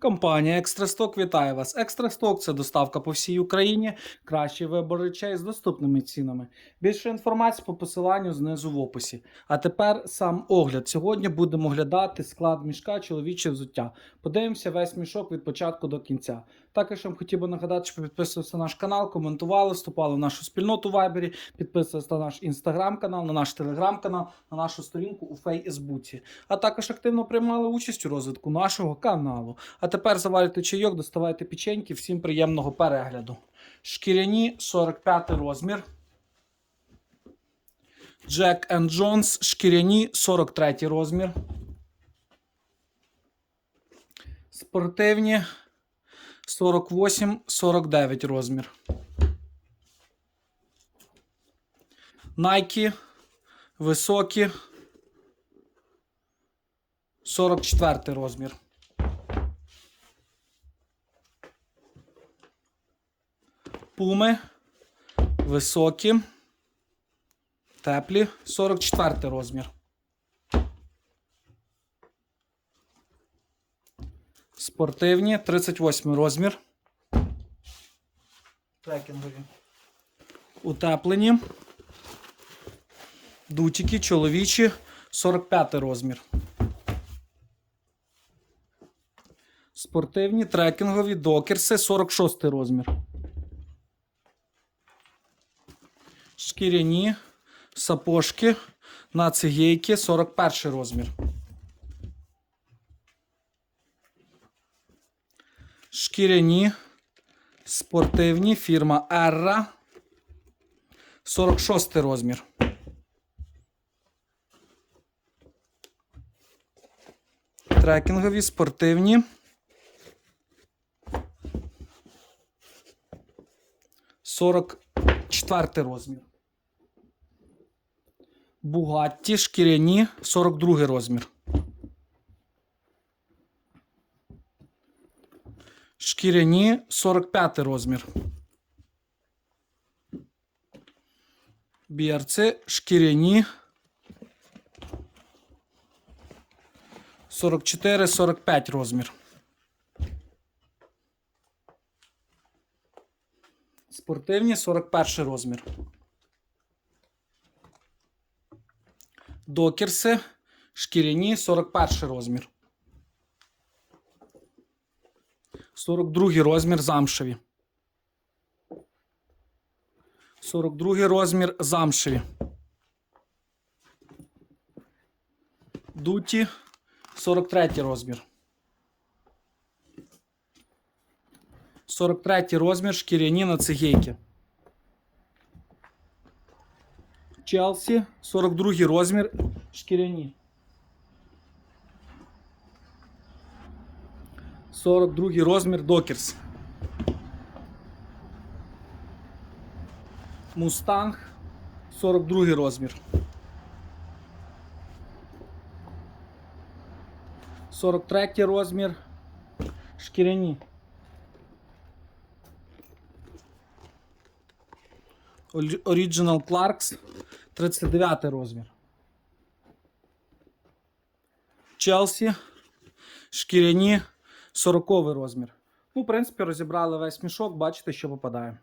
Компанія Екстрасток вітає вас. Екстрасток це доставка по всій Україні. Кращий вибор речей з доступними цінами. Більше інформації по посиланню знизу в описі. А тепер сам огляд. Сьогодні будемо оглядати склад мішка чоловіче взуття. Подивимося весь мішок від початку до кінця. Також вам хотів би нагадати, що підписувалися на наш канал, коментували, вступали в нашу спільноту в Вайбері, підписувалися на наш інстаграм-канал, на наш телеграм-канал, на нашу сторінку у Фейсбуці. А також активно приймали участь у розвитку нашого каналу. А тепер заварюйте чайок, доставайте печеньки. Всім приємного перегляду. Шкіряні 45 розмір. And Jones шкіряні 43 розмір. Спортивні 48-49 розмір. Nike високі 44 розмір. Пуми високі, теплі 44 розмір. Спортивні 38 розмір. Трекінгові. Утеплені. Дутики чоловічі 45 розмір. Спортивні трекінгові докерси 46 розмір. Шкіряні сапожки на цигейки 41 розмір. Шкіряні спортивні фірма Erra 46 розмір. Трекінгові спортивні. Сорок четвертий розмір. Бугатті шкіряні 42 розмір. Шкіряні 45 розмір. Бірці шкіряні 44-45 розмір. Спортивні 41 розмір. Докерси шкіряні 41 розмір. 42 розмір замшеві. 42 розмір замшеві. Дуті 43 розмір. 43 розмір шкіряні на цигейки. Челсі 42 розмір шкіряні. 42 розмір докерс. Мустанг 42 розмір. 43 розмір шкіряні. Орі- Original Clarks 39 розмір. Челсі шкіряні 40 розмір. Ну, в принципі, розібрали весь мішок, бачите, що попадає.